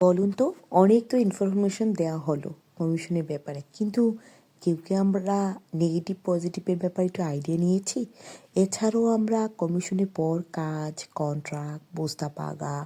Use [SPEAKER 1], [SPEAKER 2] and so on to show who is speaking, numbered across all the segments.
[SPEAKER 1] বলুন তো, অনেক তো ইনফরমেশন দেওয়া হলো কমিশনের ব্যাপারে। কিন্তু কেউ কি আমরা নেগেটিভ পজিটিভের ব্যাপারে একটু আইডিয়া নিয়েছি? এছাড়াও আমরা কমিশনের পর কাজ কন্ট্রাক্ট বস্তা পাগা,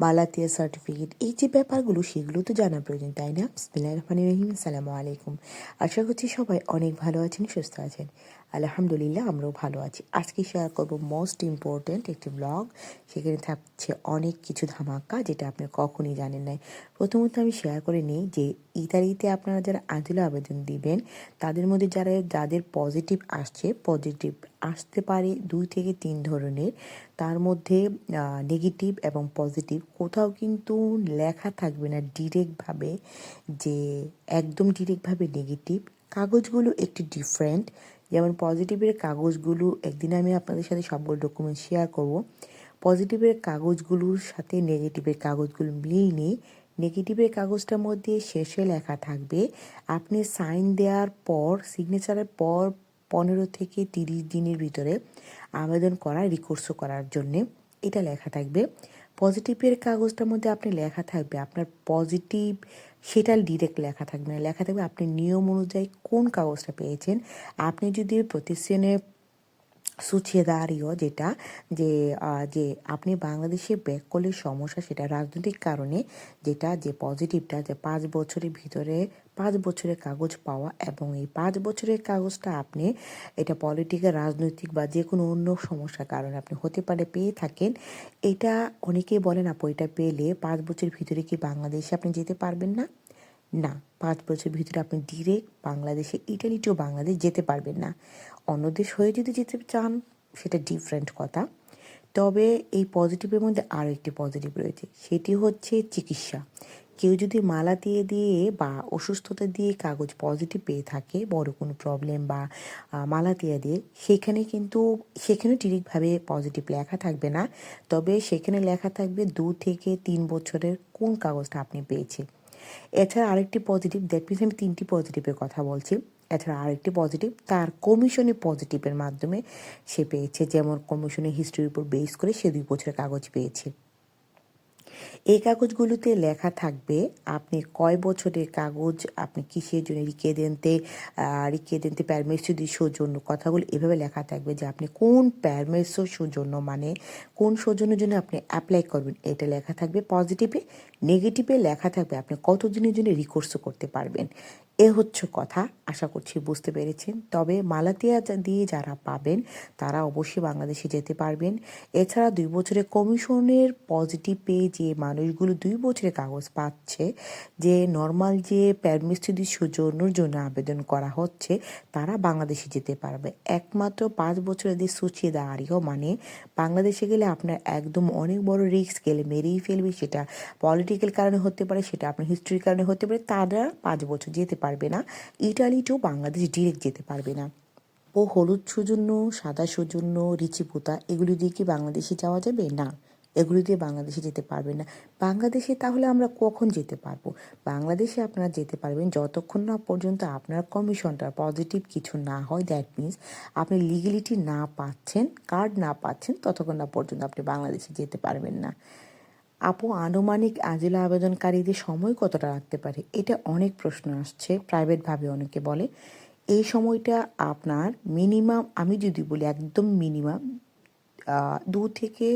[SPEAKER 1] মালাতিয়া সার্টিফিকেট এই যে ব্যাপারগুলো, সেগুলো তো জানা প্রয়োজন, তাই না? বিসমিল্লাহির রহমানির রহিম, আসসালামু আলাইকুম। আশা করছি সবাই অনেক ভালো আছেন, সুস্থ আছেন। আলহামদুলিল্লাহ, আমরাও ভালো আছি। আজকে শেয়ার করব মোস্ট ইম্পর্ট্যান্ট একটি ব্লগ সেখানে থাকছে অনেক কিছু ধামাকা যেটা আপনি কখনই জানেন নাই। প্রথমত আমি শেয়ার করে নিই যে ইতালিতে আপনারা যারা আদিলা আবেদন দিবেন, তাদের মধ্যে যারা, যাদের পজিটিভ আসছে পজিটিভ আসতে পারে দুই থেকে তিন ধরনের, তার মধ্যে নেগেটিভ এবং পজিটিভ কোথাও কিন্তু লেখা থাকবে না ডিরেক্টভাবে যে, একদম ডিরেক্টভাবে নেগেটিভ কাগজগুলো একটু ডিফারেন্ট যেমন পজিটিভের কাগজগুলো, একদিন আমি আপনাদের সাথে সবগুলো ডকুমেন্ট শেয়ার করব। পজিটিভের কাগজগুলোর সাথে নেগেটিভের কাগজগুলো মিল নেই নেগেটিভের কাগজটার মধ্যে শেষে লেখা থাকবে, আপনি সাইন দেওয়ার পর সিগনেচারের পর পনেরো থেকে তিরিশ দিনের ভিতরে আবেদন করা রিকোর্সও করার জন্যে এটা লেখা থাকবে। পজিটিভের কাগজটার মধ্যে আপনি লেখা থাকবে, আপনার পজিটিভ সেটা ডিরেক্ট লেখা থাকবে না। লেখা থাকবে আপনি নিয়ম অনুযায়ী কোন কাগজটা পেয়েছেন। আপনি যদি প্রতিষ্ঠানে সুচেদারিও যেটা যে যে আপনি বাংলাদেশে ব্যাক করলে সমস্যা সেটা রাজনৈতিক কারণে যেটা যে পজিটিভটা যে পাঁচ বছরের ভিতরে পাঁচ বছরের কাগজ পাওয়া এবং এই পাঁচ বছরের কাগজটা আপনি এটা পলিটিক্যাল রাজনৈতিক বা যে কোনো অন্য সমস্যার কারণে আপনি হতে পারে, পেয়ে থাকেন। এটা অনেকেই বলেন আপু এটা পেলে পাঁচ বছরের ভিতরে কি বাংলাদেশে আপনি যেতে পারবেন না? না, পাঁচ বছরের ভিতরে আপনি ডিরেক্ট বাংলাদেশে ইটালি টু বাংলাদেশ যেতে পারবেন না। অন্য দেশ হয়ে যদি যেতে চান, সেটা ডিফারেন্ট কথা। তবে এই পজিটিভের মধ্যে আরও একটি পজিটিভ রয়েছে, সেটি হচ্ছে চিকিৎসা। কেউ যদি মালা দিয়ে দিয়ে বা অসুস্থতা দিয়ে কাগজ পজিটিভ পেয়ে থাকে, বড় কোনো প্রবলেম বা মালা দিয়ে দিয়ে, সেখানে কিন্তু সেখানে ঠিকভাবে পজিটিভ লেখা থাকবে না। তবে সেখানে লেখা থাকবে দু থেকে তিন বছরের কোন কাগজটা আপনি পেয়েছে এছাড়া আরেকটি পজিটিভ দ্যাট মিনস আমি তিনটি পজিটিভের কথা বলছি। এছাড়া আরেকটি পজিটিভ তার কমিশনে পজিটিভের মাধ্যমে সে পেয়েছে। যেমন কমিশনের হিস্ট্রির উপর বেস করে সে দুই বছরের কাগজ পেয়েছে। এই কাগজগুলোতে লেখা থাকবে, আপনি কয় বছরের কাগজ আপনি কিসের জন্য রিকেদেন্তে রিকেদেন্তে প্যারমেসো দি সৌজন্য কথাগুলো এভাবে লেখা থাকবে যে আপনি কোন প্যারমেসো সৌজন্য মানে কোন সৌজন্যের জন্য আপনি অ্যাপ্লাই করবেন, এটা লেখা থাকবে পজিটিভে নেগেটিভে লেখা থাকবে, আপনি কতদিনের জন্য রিকোর্সও করতে পারবেন। এ হচ্ছে কথা। আশা করছি বুঝতে পেরেছেন। তবে মালাতিয়া দিয়ে যারা পাবেন, তারা অবশ্যই বাংলাদেশে যেতে পারবেন। এছাড়া দুই বছরের কমিশনের পজিটিভ পেয়ে যে মানুষগুলো দুই বছরের কাগজ পাচ্ছে, যে নর্মাল যে প্যারমিস্ট্রি সৌজন্যর জন্য আবেদন করা হচ্ছে, তারা বাংলাদেশে যেতে পারবে। একমাত্র পাঁচ বছরের দিয়ে সুচিয়ে দাঁড়িয়েও মানে বাংলাদেশে গেলে আপনার একদম অনেক বড় রিস্ক গেলে মেরেই ফেলবে। সেটা পলিটিক্যাল কারণে হতে পারে, সেটা আপনার হিস্ট্রির কারণে হতে পারে। তারা পাঁচ বছর যেতে পারবে না। ইটালি টু বাংলাদেশ ডিরেক্ট যেতে পারবে না। ও হলুদ সৌজন্য, সাদা সৌজন্য রিচিপুতা এগুলি দিয়ে কি বাংলাদেশে যাওয়া যাবে? না, এগুলি দিয়ে বাংলাদেশে যেতে পারবেন না। বাংলাদেশে তাহলে আমরা কখন যেতে পারব? বাংলাদেশে আপনারা যেতে পারবেন যতক্ষণ না পর্যন্ত আপনার কমিশনটা পজিটিভ কিছু না হয়। দ্যাট মিনস আপনি লিগেলিটি না পাচ্ছেন কার্ড না পাচ্ছেন, ততক্ষণ না পর্যন্ত আপনি বাংলাদেশে যেতে পারবেন না। আপু আনুমানিক আজিলা আবেদনকারীদের সময় কতটা রাখতে পারে? এটা অনেক প্রশ্ন আসছে প্রাইভেটভাবে অনেকে বলে। এই সময়টা আপনার মিনিমাম আমি যদি বলি একদম মিনিমাম দু থেকে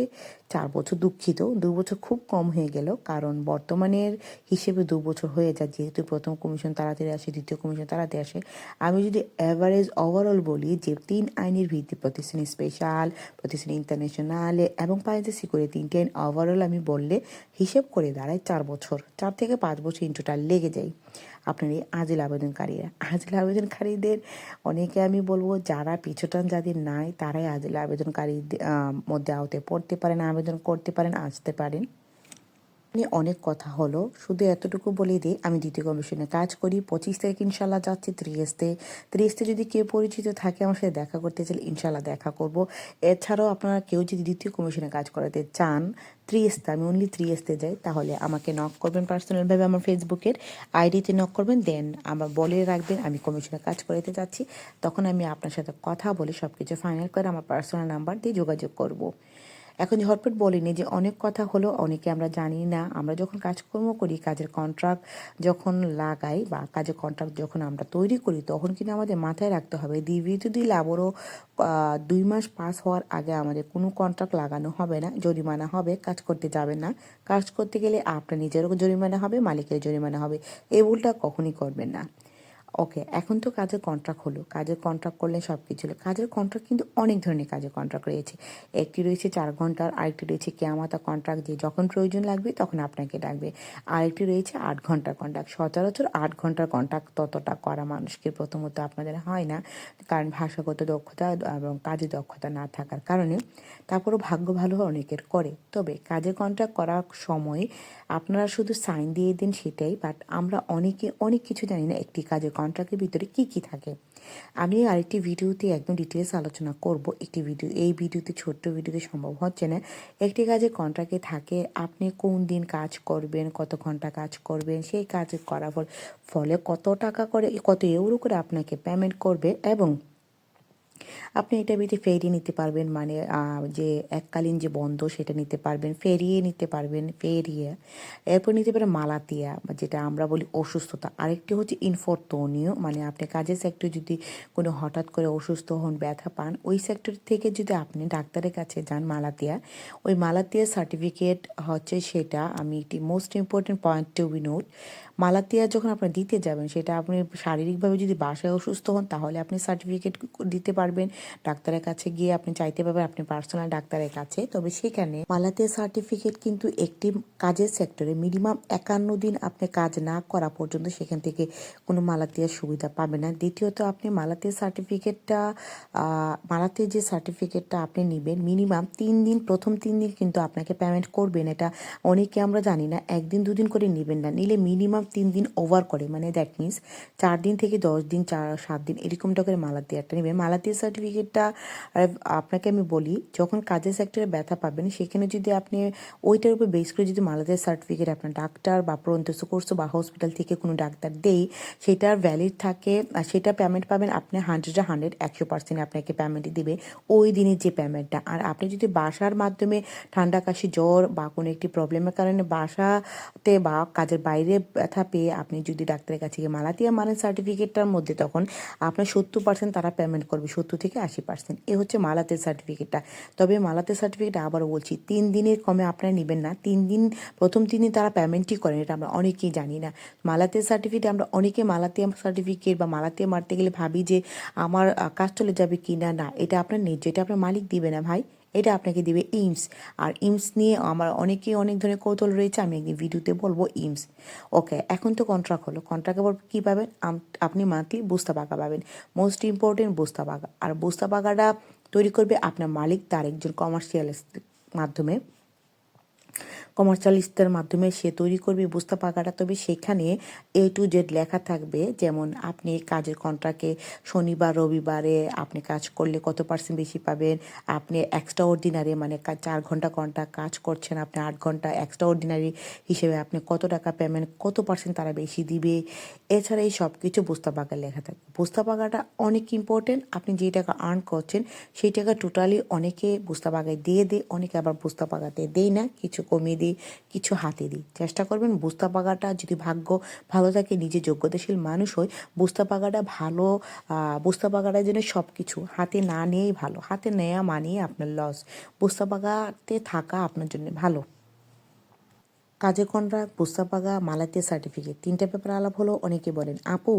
[SPEAKER 1] চার বছর দুঃখিত। দু বছর খুব কম হয়ে গেল, কারণ বর্তমানের হিসেবে দু বছর হয়ে যায়। যেহেতু প্রথম কমিশন তাড়াতাড়ি আসে, দ্বিতীয় কমিশন তাড়াতাড়ি আসে, আমি যদি অ্যাভারেজ ওভারঅল বলি যে তিন আইনের ভিত্তি, প্রতিষ্ঠান স্পেশাল প্রতিষ্ঠান ইন্টারন্যাশনাল এবং পাইজেসি করে তিনটে আইন ওভারঅল আমি বললে হিসেব করে দাঁড়ায় চার বছর, চার থেকে পাঁচ বছর ইন টোটাল লেগে যায়। আপনার এই আজিল আবেদনকারীরা। আজিল আবেদনকারীদের অনেকে আমি বলব, যারা পিছুটান যাদের নাই, তারাই আজিল আবেদনকারীদের মধ্যে আওতে পড়তে পারেন, আবেদন করতে পারেন, আসতে পারেন। নিয়ে অনেক কথা হলো। শুধু এতটুকু বলে দিই, আমি দ্বিতীয় কমিশনে কাজ করি। পঁচিশ তারিখ ইনশাল্লাহ যাচ্ছি ত্রিয়েস্তে ত্রিয়েস্তে যদি কেউ পরিচিত থাকে আমার সাথে দেখা করতে চাইলে ইনশাল্লাহ দেখা করব। এছাড়াও আপনারা কেউ যদি দ্বিতীয় কমিশনে কাজ করাতে চান ত্রিয়েস্তে আমি অনলি ত্রিয়েস্তে যাই, তাহলে আমাকে নক করবেন পার্সোনালভাবে আমার ফেসবুকের আইডিতে নক করবেন দেন আমার বলে রাখবেন, আমি কমিশনে কাজ করাতে যাচ্ছি। তখন আমি আপনার সাথে কথা বলে সব কিছু ফাইনাল করে আমার পার্সোনাল নাম্বার দিয়ে যোগাযোগ করব। এখন ঝটপট বলিনি যে অনেক কথা হলো, অনেকে আমরা জানি না। আমরা যখন কাজকর্ম করি, কাজের কন্ট্রাক্ট যখন লাগাই বা কাজের কন্ট্রাক্ট যখন আমরা তৈরি করি, তখন কিন্তু আমাদের মাথায় রাখতে হবে দিবি যদি লাবরও দুই মাস পাস হওয়ার আগে আমাদের কোনো কন্ট্রাক্ট লাগানো হবে না, জরিমানা হবে, কাজ করতে যাবেন না। কাজ করতে গেলে আপনার নিজেরও জরিমানা হবে, মালিকের জরিমানা হবে, এই ভুলটা কখনই করবেন না। ওকে এখন তো কাজের কন্ট্রাক্ট হলো। কাজের কন্ট্রাক্ট করলে সব কিছু হলো। কাজের কন্ট্রাক্ট কিন্তু অনেক ধরনের কাজের কন্ট্রাক্ট রয়েছে। একটি রয়েছে চার ঘণ্টার, আরেকটি রয়েছে কেয়ামাতা কন্ট্রাক্ট যে যখন প্রয়োজন লাগবে তখন আপনাকে ডাকবে। আরেকটি রয়েছে আট ঘণ্টার কন্ট্রাক্ট সচরাচর আট ঘণ্টার কন্ট্রাক্ট ততটা করা মানুষকে প্রথমত আপনাদের হয় না। কারণ ভাষাগত দক্ষতা এবং কাজে দক্ষতা না থাকার কারণে তারপরও ভাগ্য ভালো অনেকের করে। তবে কাজের কন্ট্রাক্ট করার সময় আপনারা শুধু সাইন দিয়ে দিন সেটাই বাট আমরা অনেকে অনেক কিছু জানি না একটি কাজের কন্ট্রাক্টের ভিতরে কি কি থাকে? আমি আরেকটি ভিডিওতে একদম ডিটেলস আলোচনা করব। একটি ভিডিও, এই ভিডিওতে, ছোট্ট ভিডিওতে সম্ভব হচ্ছে না। একটি কাজে কন্ট্রাক্টে থাকে, আপনি কোন দিন কাজ করবেন, কত ঘণ্টা কাজ করবেন, সেই কাজ করার ফলে কত টাকা করে, কত ইউরো করে আপনাকে পেমেন্ট করবে এবং আপনি এটা ভিতরে ফেরিয়ে নিতে পারবেন মানে যে এককালীন যে বন্ধ সেটা নিতে পারবেন, ফেরিয়ে নিতে পারবেন, ফেরিয়ে। এরপর নিতে পারেন মালাতিয়া, যেটা আমরা বলি অসুস্থতা। আরেকটি হচ্ছে ইনফরতনীয় মানে আপনি কাজের সেক্টর যদি কোনো হঠাৎ করে অসুস্থ হন, ব্যথা পান, ওই সেক্টর থেকে যদি আপনি ডাক্তারের কাছে যান মালাতিয়া, ওই মালাতিয়া সার্টিফিকেট হচ্ছে সেটা, আমি একটি most important point to be note মালাতিয়া যখন আপনি দিতে যাবেন, সেটা আপনি শারীরিকভাবে যদি বাসায় অসুস্থ হন, তাহলে আপনি সার্টিফিকেট দিতে পারবেন। ডাক্তারের কাছে গিয়ে আপনি চাইতে পারবেন, আপনি পার্সোনাল ডাক্তারের কাছে। তবে সেখানে মালাতিয়া সার্টিফিকেট কিন্তু একটি কাজের সেক্টরে মিনিমাম একান্ন দিন আপনি কাজ না করা পর্যন্ত সেখান থেকে কোনো মালাতিয়ার সুবিধা পাবে না। দ্বিতীয়ত, আপনি মালাতিয়া সার্টিফিকেটটা মালাতিয়ার যে সার্টিফিকেটটা আপনি নেবেন মিনিমাম তিন দিন, প্রথম তিন দিন কিন্তু আপনাকে পেমেন্ট করবেন। এটা অনেকে আমরা জানি না, একদিন, দুদিন করে নেবেন না। নিলে মিনিমাম তিন দিন ওভার করে মানে দ্যাট মিনস চার দিন থেকে দশ দিন, চার, সাত দিন এরকমটা করে মালাতিয়ারটা নেবেন মালাতিয়া সার্টিফিকেটটা আপনাকে আমি বলি, যখন কাজের সেক্টরে ব্যথা পাবেন, সেখানে যদি আপনি ওইটার উপর বেস করে যদি মালাতিয়া সার্টিফিকেট আপনার ডাক্তার বা প্রন্তস কোর্স বা হসপিটাল থেকে কোনো ডাক্তার দেই সেটার ভ্যালিড থাকে, আর সেটা পেমেন্ট পাবেন আপনি হান্ড্রেডে হান্ড্রেড একশো পার্সেন্ট আপনাকে পেমেন্ট দিবে ওই দিনের যে পেমেন্টটা আর আপনি যদি বাসার মাধ্যমে ঠান্ডা কাশি, জ্বর বা কোনো একটি প্রবলেমের কারণে বাসাতে বা কাজের বাইরে ব্যথা পেয়ে আপনি যদি ডাক্তারের কাছে গিয়ে মালাতিয়া মানেন সার্টিফিকেটটার মধ্যে, তখন আপনার সত্তর পার্সেন্ট তারা পেমেন্ট করবে, সত্তর থেকে আশি পার্সেন্ট এ হচ্ছে মালাতের সার্টিফিকেটটা তবে মালাতের সার্টিফিকেট আবারও বলছি, তিন দিনের কমে আপনারা নেবেন না। তিন দিন, প্রথম তিন দিন তারা পেমেন্টই করেন, এটা আমরা অনেকেই জানি না। মালাতের সার্টিফিকেট আমরা অনেকে মালাতিয়া সার্টিফিকেট বা মালাতিয়া মারতে গেলে ভাবি যে, আমার কাজ চলে যাবে কি না না এটা আপনার নিজে এটা আপনার মালিক দিবে না, ভাই। এটা আপনাকে দিবে ইমস। আর ইমস নিয়ে আমার অনেকেই অনেক ধরনের কৌতল রয়েছে, আমি একদিন ভিডিওতে বলব ইমস। ওকে, এখন তো কন্ট্রাক্ট হলো। কন্ট্রাক্ট বলব কী পাবেন? আপনি মান্থলি বুস্তা পাকা পাবেন। মোস্ট ইম্পর্টেন্ট বুস্তা পাকা আর বুস্তা পাকাটা তৈরি করবে আপনার মালিক, তার একজন কমার্শিয়াল মাধ্যমে। কমার্শিয়ালিস্টের মাধ্যমে সে তৈরি করবে, বুঝতে পাকাটা তবে সেখানে এ টু জেড লেখা থাকবে, যেমন আপনি কাজের কন্ট্রাক্টে শনিবার, রবিবারে আপনি কাজ করলে কত পার্সেন্ট বেশি পাবেন? আপনি এক্সট্রা অর্ডিনারি মানে চার ঘণ্টা কন্ট্রাক্ট কাজ করছেন, আপনি আট ঘণ্টা এক্সট্রা অর্ডিনারি হিসেবে আপনি কত টাকা পেমেন্ট কত পার্সেন্ট তারা বেশি দিবে? এছাড়া এই সব কিছু বুস্তা পাকা লেখা থাকে বুস্তা পাকাটা অনেক ইম্পর্টেন্ট আপনি যে টাকা আর্ন করছেন, সেই টাকা টোটালি অনেকে বুস্তা পাকায় দিয়ে দেয়, অনেকে আবার বুস্তা পাকাতে দেয় না, কিছু কমিয়ে দিই, কিছু হাতে দিই। চেষ্টা করবেন বুস্তা পাকাটা যদি ভাগ্য ভালো থাকে, নিজে যোগ্যতাশীল মানুষ হয় বুস্তা পাকাটা ভালো বুস্তা পাকাটা যেন সব কিছু হাতে না নিয়েই ভালো। হাতে নেওয়া মানিয়ে আপনার লস বুস্তা পাকাতে থাকা আপনার জন্য ভালো। কাজে কন্ট্রাক্ট পুস্তাপাগা মালাতিয়া সার্টিফিকেট। তিনটা পেপার আলাপ হলো, অনেকে বলেন, আপু,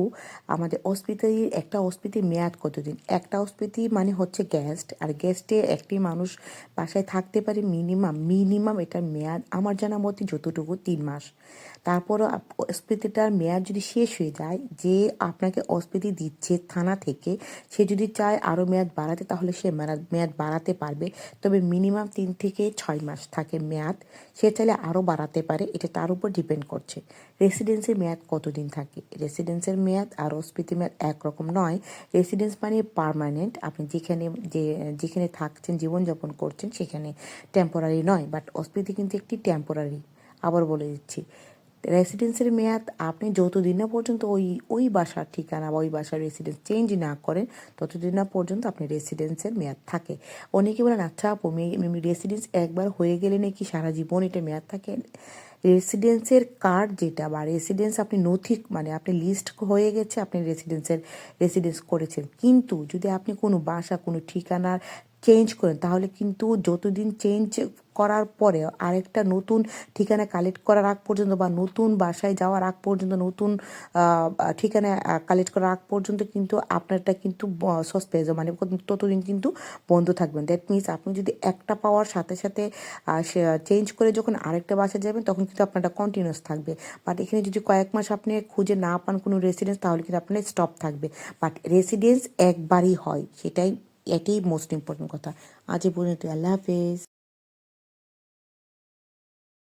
[SPEAKER 1] আমাদের অস্পিতালির একটা অস্পিতির মেয়াদ কতদিন? একটা অস্পিতি মানে হচ্ছে গ্যাস্ট আর গেস্টে একটি মানুষ বাসায় থাকতে পারে মিনিমাম মিনিমাম এটার মেয়াদ আমার জানা মতে যতটুকু, তিন মাস। তারপরও অস্পিতিটার মেয়াদ যদি শেষ হয়ে যায়, যে আপনাকে অস্পিতি দিচ্ছে থানা থেকে, সে যদি চায় আরও মেয়াদ বাড়াতে, তাহলে সে মেয়াদ মেয়াদ বাড়াতে পারবে। তবে মিনিমাম তিন থেকে ছয় মাস থাকে মেয়াদ। সে চাইলে আরও বাড়াতে পারে। এটা তার উপর ডিপেন্ড করছে। রেসিডেন্সের মেয়াদ কতদিন থাকে? রেসিডেন্সের মেয়াদ আর অস্পিতি মেয়াদ একরকম নয়। রেসিডেন্স মানে পারমানেন্ট আপনি যেখানে, যে, যেখানে থাকছেন, জীবনযাপন করছেন, সেখানে টেম্পোরারি নয় বাট অস্পিতি কিন্তু একটি টেম্পোরারি আবার বলে দিচ্ছি রেসিডেন্সের মেয়াদ, আপনি যতদিন না পর্যন্ত ওই ওই বাসার ঠিকানা বা ওই বাসার রেসিডেন্স চেঞ্জ না করেন, ততদিন না পর্যন্ত আপনি রেসিডেন্সের মেয়াদ থাকে। অনেকে বলেন আচ্ছা আপু রেসিডেন্স একবার হয়ে গেলে নাকি সারা জীবন এটা মেয়াদ থাকে? রেসিডেন্সের কার্ড যেটা বা রেসিডেন্স আপনি নথি মানে আপনি লিস্ট হয়ে গেছে, আপনি রেসিডেন্সের রেসিডেন্স করেছেন। কিন্তু যদি আপনি কোনো বাসা, কোনো ঠিকানার চেঞ্জ করেন, তাহলে কিন্তু যতদিন চেঞ্জ করার পরে আরেকটা নতুন ঠিকানা কালেক্ট করার আগ পর্যন্ত বা নতুন বাসায় যাওয়ার আগ পর্যন্ত, নতুন ঠিকানা কালেক্ট করার আগ পর্যন্ত কিন্তু আপনারটা কিন্তু সসপেজ মানে ততদিন কিন্তু বন্ধ থাকবেন। দ্যাট মিনস আপনি যদি একটা পাওয়ার সাথে সাথে চেঞ্জ করে যখন আরেকটা বাসায় যাবেন, তখন কিন্তু আপনারটা কন্টিনিউস থাকবে। বাট এখানে যদি কয়েক মাস আপনি খুঁজে না পান কোনো রেসিডেন্স তাহলে কিন্তু আপনার স্টপ থাকবে। বাট রেসিডেন্স একবারই হয়, সেটাই এটাই মোস্ট ইম্পর্টেন্ট কথা। আজ এ পর্যন্ত আল্লাহ হাফেজ।